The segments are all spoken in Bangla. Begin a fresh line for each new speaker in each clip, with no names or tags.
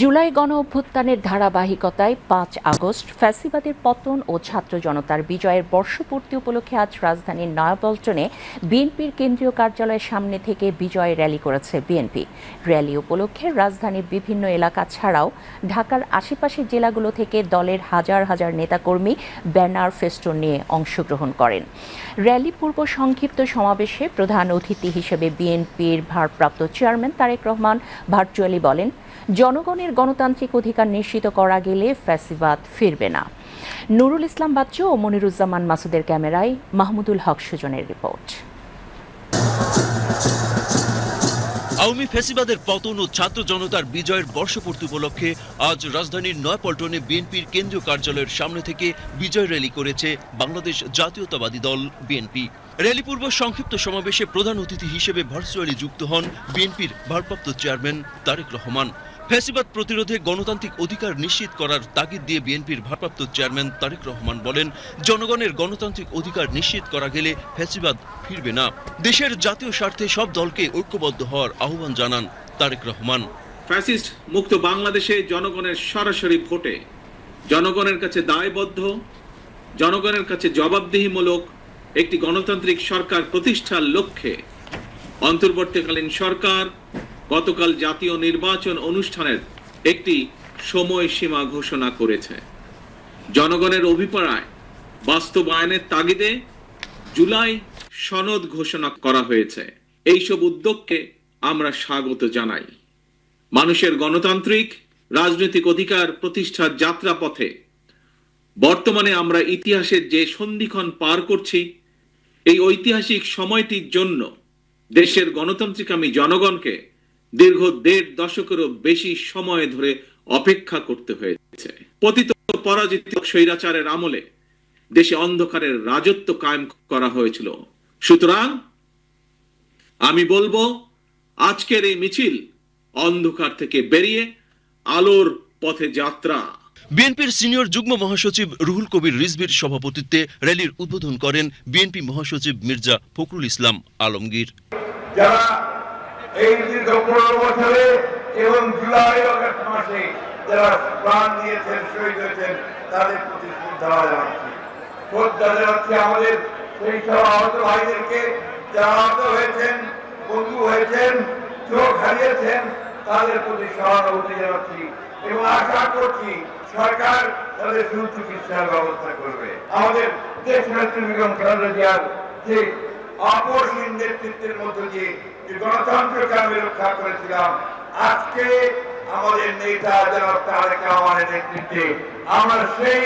জুলাই গণ অভ্যুত্থানের ধারাবাহিকতায় পাঁচ আগস্ট ফ্যাসিবাদের পতন ও ছাত্র জনতার বিজয়ের বর্ষপূর্তি উপলক্ষে আজ রাজধানীর নয়াপল্টনে বিএনপির কেন্দ্রীয় কার্যালয়ের সামনে থেকে বিজয় র্যালি করেছে বিএনপি র্যালি উপলক্ষে রাজধানীর বিভিন্ন এলাকা ছাড়াও ঢাকার আশেপাশের জেলাগুলো থেকে দলের হাজার হাজার নেতাকর্মী ব্যানার ফেস্টন নিয়ে অংশগ্রহণ করেন র্যালি পূর্ব সংক্ষিপ্ত সমাবেশে প্রধান অতিথি হিসেবে বিএনপির ভারপ্রাপ্ত চেয়ারম্যান তারেক রহমান ভার্চুয়ালি বলেন জনগণ জনগণের গণতান্ত্রিক অধিকার নিশ্চিত করা গেলে ফ্যাসিবাদ ফিরবে না নুরুল ইসলাম বাচ্চু ও মনিরুজ্জামান মাসুদের ক্যামেরায় মাহমুদুল হক সুজনের রিপোর্ট
আওয়ামী ফেসিবাদের পতন ও ছাত্র জনতার বিজয়ের বর্ষপূর্তি উপলক্ষে আজ রাজধানীর নয়পল্টনে বিএনপির কেন্দ্রীয় কার্যালয়ের সামনে থেকে বিজয় র্যালি করেছে বাংলাদেশ জাতীয়তাবাদী দল বিএনপি র্যালি পূর্ব সংক্ষিপ্ত সমাবেশে প্রধান অতিথি হিসেবে ভার্চুয়ালি যুক্ত হন বিএনপির ভারপ্রাপ্ত চেয়ারম্যান তারেক রহমান ফ্যাসিবাদ প্রতিরোধে গণতান্ত্রিক অধিকার নিশ্চিত করার তাগিদ দিয়ে বিএনপির ভারপ্রাপ্ত চেয়ারম্যান তারেক রহমান বলেন জনগণের গণতান্ত্রিক অধিকার নিশ্চিত করা গেলে ফ্যাসিবাদ ফিরবে না দেশের জাতীয় স্বার্থে সব দলকে ঐক্যবদ্ধ হওয়ার আহ্বান জানান তারেক রহমান
ফ্যাসিস্ট মুক্ত বাংলাদেশে জনগণের সরাসরি ভোটে জনগণের কাছে দায়বদ্ধ জনগণের কাছে জবাবদিহিমূলক একটি গণতান্ত্রিক সরকার প্রতিষ্ঠার লক্ষ্যে অন্তর্বর্তীকালীন সরকার গতকাল জাতীয় নির্বাচন অনুষ্ঠানের একটি সময়সীমা ঘোষণা করেছে জনগণের অভিপ্রায় বাস্তবায়নের তাগিদে জুলাই সনদ ঘোষণা করা হয়েছে এইসব উদ্যোগকে আমরা স্বাগত জানাই মানুষের গণতান্ত্রিক রাজনৈতিক অধিকার প্রতিষ্ঠার যাত্রা পথে বর্তমানে আমরা ইতিহাসের যে সন্ধিক্ষণ পার করছি এই ঐতিহাসিক সময়টির জন্য দেশের গণতান্ত্রিক আমি জনগণকে দীর্ঘ দেড় দশকেরও বেশি সময় ধরে অপেক্ষা করতে হয়েছে পতিত পরাজিত স্বৈরাচারের আমলে দেশে অন্ধকারের রাজত্ব কায়েম করা হয়েছিল সুতরাং আমি বলবো আজকের এই মিছিল অন্ধকার থেকে বেরিয়ে আলোর পথে যাত্রা
বিএনপির সিনিয়র যুগ্ম মহাসচিব রুহুল কবির রিজবির সভাপতিত্বে র্যালির উদ্বোধন করেন বিএনপি মহাসচিব মির্জা ফখরুল ইসলাম আলমগীর
যারা এই দীর্ঘ পনেরো বছরে এবং জুলাই অগস্ট মাসে যারা প্রাণ দিয়েছেন শহীদ হয়েছেন তাদের প্রতি শ্রদ্ধা জানাচ্ছি শ্রদ্ধা জানাচ্ছি আমাদের সেই সব আহত ভাইদেরকে যারা আহত হয়েছেন বন্ধু হয়েছেন চোখ হারিয়েছেন তাদের প্রতি সহানুভূতি জানাচ্ছি এবং আশা করছি সরকার তাদের সুচিকিৎসার ব্যবস্থা করবে আমাদের দেশ নেত্রী বেগম খালেদা যে অপরহীন নেতৃত্বের মধ্য দিয়ে যে গণতন্ত্রকে আমি রক্ষা করেছিলাম আজকে আমাদের নেতা নেতৃত্বে আমরা সেই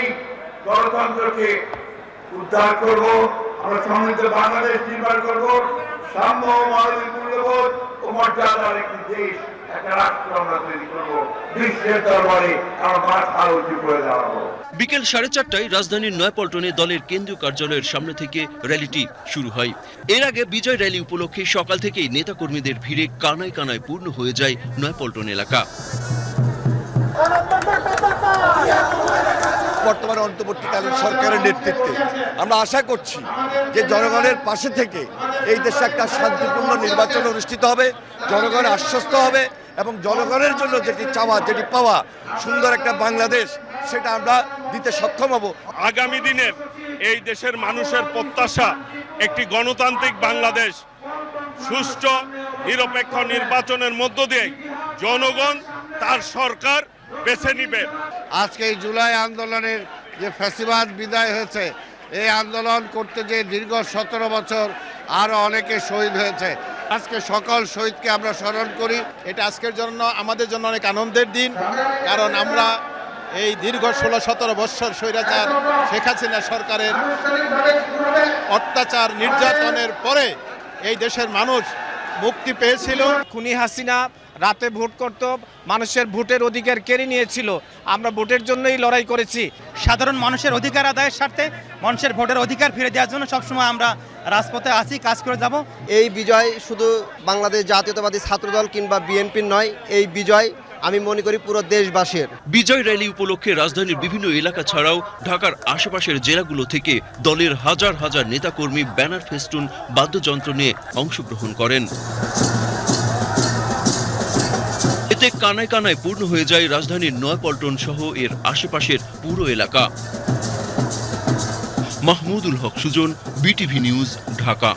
গণতন্ত্রকে উদ্ধার করব আমরা সমৃদ্ধ বাংলাদেশ নির্মাণ করব সাম্য মানবিক মূল্যবোধ ও মর্যাদার একটি দেশ
বিকেল সাড়ে চারটায় রাজধানীর নয়পল্টনে দলের কেন্দ্রীয় কার্যালয়ের সামনে থেকে র্যালিটি শুরু হয় এর আগে বিজয় র্যালি উপলক্ষে সকাল থেকেই নেতাকর্মীদের ভিড়ে কানায় কানায় পূর্ণ হয়ে যায় নয়পল্টন এলাকা
বর্তমানে অন্তর্বর্তীকালীন সরকারের নেতৃত্বে আমরা আশা করছি যে জনগণের পাশে থেকে এই দেশে একটা শান্তিপূর্ণ নির্বাচন অনুষ্ঠিত হবে জনগণ আশ্বস্ত হবে এবং জনগণের জন্য যেটি চাওয়া যেটি পাওয়া সুন্দর একটা বাংলাদেশ সেটা আমরা দিতে সক্ষম হব
আগামী দিনের এই দেশের মানুষের প্রত্যাশা একটি গণতান্ত্রিক বাংলাদেশ সুষ্ঠু নিরপেক্ষ নির্বাচনের মধ্য দিয়ে জনগণ তার সরকার বেছে নিবে
আজকে এই জুলাই আন্দোলনের যে ফেসিবাদ বিদায় হয়েছে এই আন্দোলন করতে যে দীর্ঘ সতেরো বছর আরও অনেকে শহীদ হয়েছে আজকে সকল শহীদকে আমরা স্মরণ করি
এটা আজকের জন্য আমাদের জন্য অনেক আনন্দের দিন কারণ আমরা এই দীর্ঘ ষোলো সতেরো বৎসর স্বৈরাচার শেখ হাসিনা সরকারের অত্যাচার নির্যাতনের পরে এই দেশের মানুষ মুক্তি পেয়েছিল
খুনি হাসিনা রাতে ভোট করত মানুষের ভোটের অধিকার কেড়ে নিয়েছিল আমরা ভোটের জন্যই লড়াই করেছি
সাধারণ মানুষের অধিকার আদায়ের স্বার্থে মানুষের ভোটের অধিকার ফিরে দেওয়ার জন্য সবসময় আমরা রাজপথে আসি কাজ করে যাব
এই বিজয় শুধু বাংলাদেশ জাতীয়তাবাদী ছাত্রদল কিংবা বিএনপির নয় এই বিজয় আমি মনে করি পুরো দেশবাসীর
বিজয় র্যালি উপলক্ষে রাজধানীর বিভিন্ন এলাকা ছাড়াও ঢাকার আশেপাশের জেলাগুলো থেকে দলের হাজার হাজার নেতাকর্মী ব্যানার ফেস্টুন বাদ্যযন্ত্র নিয়ে অংশগ্রহণ করেন এতে কানায় কানায় পূর্ণ হয়ে যায় রাজধানীর নয়পল্টন সহ এর আশেপাশের পুরো এলাকা
মাহমুদুল হক সুজন বিটিভি নিউজ ঢাকা